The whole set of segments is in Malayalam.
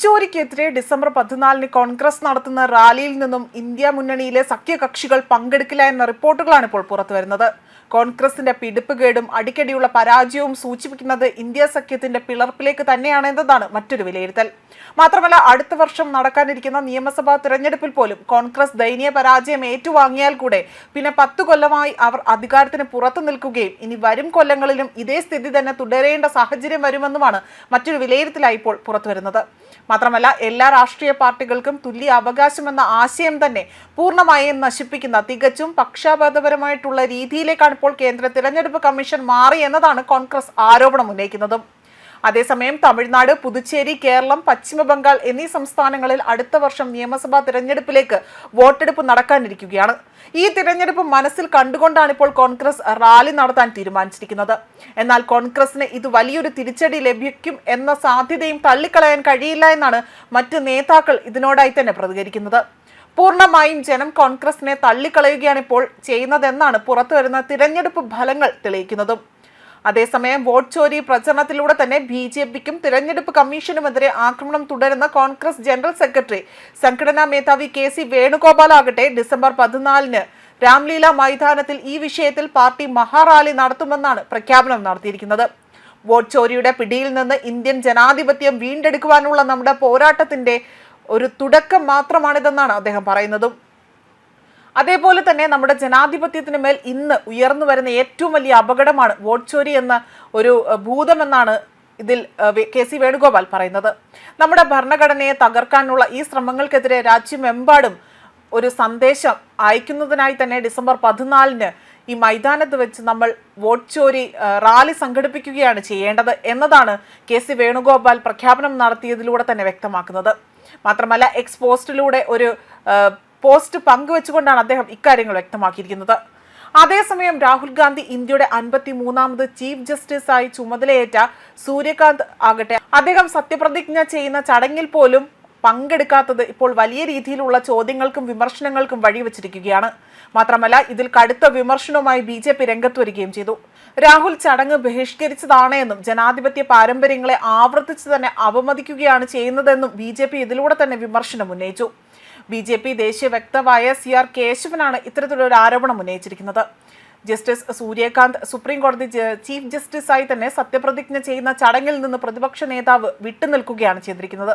ചോരിക്കെതിരെ ഡിസംബർ പതിനാലിന് കോൺഗ്രസ് നടത്തുന്ന റാലിയിൽ നിന്നും ഇന്ത്യ മുന്നണിയിലെ സഖ്യകക്ഷികൾ പങ്കെടുക്കില്ല എന്ന റിപ്പോർട്ടുകളാണ് ഇപ്പോൾ പുറത്തുവരുന്നത്. കോൺഗ്രസിന്റെ പിടിപ്പുകേടും അടിക്കടിയുള്ള പരാജയവും സൂചിപ്പിക്കുന്നത് ഇന്ത്യ സഖ്യത്തിന്റെ പിളർപ്പിലേക്ക് തന്നെയാണ് എന്നതാണ് മറ്റൊരു വിലയിരുത്തൽ. മാത്രമല്ല അടുത്ത വർഷം നടക്കാനിരിക്കുന്ന നിയമസഭാ തിരഞ്ഞെടുപ്പിൽ പോലും കോൺഗ്രസ് ദയനീയ പരാജയം ഏറ്റുവാങ്ങിയാൽ കൂടെ പിന്നെ പത്തു കൊല്ലമായി അവർ അധികാരത്തിന് പുറത്തു നിൽക്കുകയും ഇനി വരും കൊല്ലങ്ങളിലും ഇതേ സ്ഥിതി തന്നെ തുടരേണ്ട സാഹചര്യം വരുമെന്നുമാണ് മറ്റൊരു വിലയിരുത്തലായി ഇപ്പോൾ പുറത്തുവരുന്നത്. മാത്രമല്ല എല്ലാ രാഷ്ട്രീയ പാർട്ടികൾക്കും തുല്യ അവകാശമെന്ന ആശയം തന്നെ പൂർണമായും നശിപ്പിക്കുന്ന തികച്ചും പക്ഷപാതപരമായിട്ടുള്ള രീതിയിലേക്കാണ് ഇപ്പോൾ കേന്ദ്ര തിരഞ്ഞെടുപ്പ് കമ്മീഷൻ മാറിയെന്നതാണ് കോൺഗ്രസ് ആരോപണം ഉന്നയിക്കുന്നതും. അതേസമയം തമിഴ്നാട് പുതുച്ചേരി കേരളം പശ്ചിമ ബംഗാൾ എന്നീ സംസ്ഥാനങ്ങളിൽ അടുത്ത വർഷം നിയമസഭാ തിരഞ്ഞെടുപ്പിലേക്ക് വോട്ടെടുപ്പ് നടക്കാനിരിക്കുകയാണ്. ഈ തിരഞ്ഞെടുപ്പ് മനസ്സിൽ കണ്ടുകൊണ്ടാണ് ഇപ്പോൾ കോൺഗ്രസ് റാലി നടത്താൻ തീരുമാനിച്ചിരിക്കുന്നത്. എന്നാൽ കോൺഗ്രസിന് ഇത് വലിയൊരു തിരിച്ചടി ലഭിക്കും എന്ന സാധ്യതയും തള്ളിക്കളയാൻ കഴിയില്ല എന്നാണ് മറ്റ് നേതാക്കൾ ഇതിനോടായി തന്നെ പ്രതികരിക്കുന്നത്. പൂർണമായും ജനം കോൺഗ്രസിനെ തള്ളിക്കളയുകയാണ് ഇപ്പോൾ ചെയ്യുന്നതെന്നാണ് പുറത്തുവരുന്ന തിരഞ്ഞെടുപ്പ് ഫലങ്ങൾ തെളിയിക്കുന്നതും. അതേസമയം വോട്ട് ചോരി പ്രചരണത്തിലൂടെ തന്നെ ബി ജെ പിക്കും തിരഞ്ഞെടുപ്പ് കമ്മീഷനുമെതിരെ ആക്രമണം തുടരുന്ന കോൺഗ്രസ് ജനറൽ സെക്രട്ടറി സംഘടനാ മേധാവി കെ സി വേണുഗോപാൽ ആകട്ടെ ഡിസംബർ പതിനാലിന് രാംലീല മൈതാനത്തിൽ ഈ വിഷയത്തിൽ പാർട്ടി മഹാറാലി നടത്തുമെന്നാണ് പ്രഖ്യാപനം നടത്തിയിരിക്കുന്നത്. വോട്ട് ചോരിയുടെ പിടിയിൽ നിന്ന് ഇന്ത്യൻ ജനാധിപത്യം വീണ്ടെടുക്കുവാനുള്ള നമ്മുടെ പോരാട്ടത്തിന്റെ ഒരു തുടക്കം മാത്രമാണിതെന്നാണ് അദ്ദേഹം പറയുന്നതും. അതേപോലെ തന്നെ നമ്മുടെ ജനാധിപത്യത്തിന് മേൽ ഇന്ന് ഉയർന്നു വരുന്ന ഏറ്റവും വലിയ അപകടമാണ് വോട്ട് ചോരി എന്ന ഒരു ഭൂതമെന്നാണ് ഇതിൽ കെ സി വേണുഗോപാൽ പറയുന്നത്. നമ്മുടെ ഭരണഘടനയെ തകർക്കാനുള്ള ഈ ശ്രമങ്ങൾക്കെതിരെ രാജ്യമെമ്പാടും ഒരു സന്ദേശം അയക്കുന്നതിനായി തന്നെ ഡിസംബർ പതിനാലിന് ഈ മൈതാനത്ത് വെച്ച് നമ്മൾ വോട്ട് ചോരി റാലി സംഘടിപ്പിക്കുകയാണ് ചെയ്യേണ്ടത് എന്നതാണ് കെ സി വേണുഗോപാൽ പ്രഖ്യാപനം നടത്തിയതിലൂടെ തന്നെ വ്യക്തമാക്കുന്നത്. മാത്രമല്ല എക്സ് പോസ്റ്റിലൂടെ ഒരു പോസ്റ്റ് പങ്കുവെച്ചുകൊണ്ടാണ് അദ്ദേഹം ഇക്കാര്യങ്ങൾ വ്യക്തമാക്കിയിരിക്കുന്നത്. അതേസമയം രാഹുൽ ഗാന്ധി ഇന്ത്യയുടെ അൻപത്തി മൂന്നാമത് ചീഫ് ജസ്റ്റിസായി ചുമതലയേറ്റ സൂര്യകാന്ത് ആകട്ടെ അദ്ദേഹം സത്യപ്രതിജ്ഞ ചെയ്യുന്ന ചടങ്ങിൽ പോലും പങ്കെടുക്കാത്തത് ഇപ്പോൾ വലിയ രീതിയിലുള്ള ചോദ്യങ്ങൾക്കും വിമർശനങ്ങൾക്കും വഴിവെച്ചിരിക്കുകയാണ്. മാത്രമല്ല ഇതിൽ കടുത്ത വിമർശനവുമായി ബി ജെ പി രംഗത്ത് വരികയും ചെയ്തു. രാഹുൽ ചടങ്ങ് ബഹിഷ്കരിച്ചതാണ് എന്നും ജനാധിപത്യ പാരമ്പര്യങ്ങളെ ആവർത്തിച്ച് തന്നെ അപമതിക്കുകയാണ് ചെയ്യുന്നതെന്നും ബി ജെ പി ഇതിലൂടെ തന്നെ വിമർശനം ഉന്നയിച്ചു. ബി ജെ പി ദേശീയ വക്താവായ സി ആർ കേശവനാണ് ഇത്തരത്തിലൊരു ആരോപണം ഉന്നയിച്ചിരിക്കുന്നത്. ജസ്റ്റിസ് സൂര്യകാന്ത് സുപ്രീം കോടതി ചീഫ് ജസ്റ്റിസായി തന്നെ സത്യപ്രതിജ്ഞ ചെയ്യുന്ന ചടങ്ങിൽ നിന്ന് പ്രതിപക്ഷ നേതാവ് വിട്ടുനിൽക്കുകയാണ് ചെയ്തിരിക്കുന്നത്.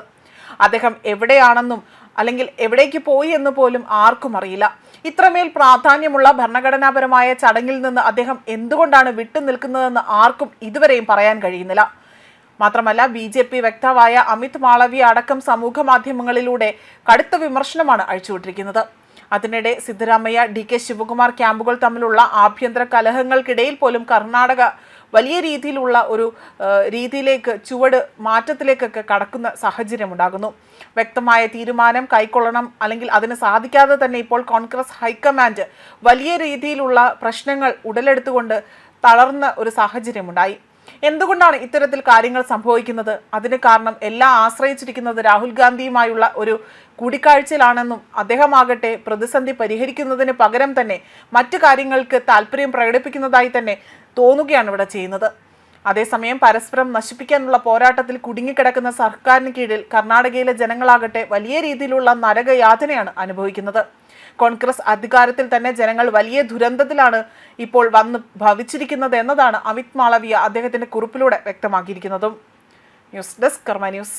അദ്ദേഹം എവിടെയാണെന്നും അല്ലെങ്കിൽ എവിടേക്ക് പോയി എന്ന് പോലും ആർക്കും അറിയില്ല. ഇത്രമേൽ പ്രാധാന്യമുള്ള ഭരണഘടനാപരമായ ചടങ്ങിൽ നിന്ന് അദ്ദേഹം എന്തുകൊണ്ടാണ് വിട്ടുനിൽക്കുന്നതെന്ന് ആർക്കും ഇതുവരെയും പറയാൻ കഴിയുന്നില്ല. മാത്രമല്ല ബി ജെ പി വക്താവായ അമിത് മാളവി അടക്കം സമൂഹ മാധ്യമങ്ങളിലൂടെ കടുത്ത വിമർശനമാണ് അഴിച്ചുവിട്ടിരിക്കുന്നത്. അതിനിടെ സിദ്ധരാമയ്യ ഡി കെ ശിവകുമാർ ക്യാമ്പുകൾ തമ്മിലുള്ള ആഭ്യന്തര കലഹങ്ങൾക്കിടയിൽ പോലും കർണാടക വലിയ രീതിയിലുള്ള ഒരു രീതിയിലേക്ക് ചുവട് മാറ്റത്തിലേക്കൊക്കെ കടക്കുന്ന സാഹചര്യം ഉണ്ടാകുന്നു വ്യക്തമായ തീരുമാനം കൈക്കൊള്ളണം അല്ലെങ്കിൽ അതിന് സാധിക്കാതെ തന്നെ ഇപ്പോൾ കോൺഗ്രസ് ഹൈക്കമാൻഡ് വലിയ രീതിയിലുള്ള പ്രശ്നങ്ങൾ ഉടലെടുത്തുകൊണ്ട് തളർന്ന ഒരു സാഹചര്യമുണ്ടായി. എന്തുകൊണ്ടാണ് ഇത്തരത്തിൽ കാര്യങ്ങൾ സംഭവിക്കുന്നത്? അതിന് കാരണം എല്ലാം ആശ്രയിച്ചിരിക്കുന്നത് രാഹുൽ ഗാന്ധിയുമായുള്ള ഒരു കൂടിക്കാഴ്ചയിലാണെന്നും അദ്ദേഹമാകട്ടെ പ്രതിസന്ധി പരിഹരിക്കുന്നതിന് പകരം തന്നെ മറ്റു കാര്യങ്ങൾക്ക് താല്പര്യം പ്രകടിപ്പിക്കുന്നതായി തന്നെ തോന്നുകയാണ് ഇവിടെ ചെയ്യുന്നത്. അതേസമയം പരസ്പരം നശിപ്പിക്കാനുള്ള പോരാട്ടത്തിൽ കുടുങ്ങിക്കിടക്കുന്ന സർക്കാരിന് കീഴിൽ കർണാടകയിലെ ജനങ്ങളാകട്ടെ വലിയ രീതിയിലുള്ള നരകയാതനയാണ് അനുഭവിക്കുന്നത്. കോൺഗ്രസ് അധികാരത്തിൽ തന്നെ ജനങ്ങൾ വലിയ ദുരന്തത്തിലാണ് ഇപ്പോൾ വന്ന് ഭവിച്ചിരിക്കുന്നത് എന്നതാണ് അമിത് മാളവിയ അദ്ദേഹത്തിന്റെ കുറിപ്പിലൂടെ വ്യക്തമാക്കിയിരിക്കുന്നതും. News desk Karma news.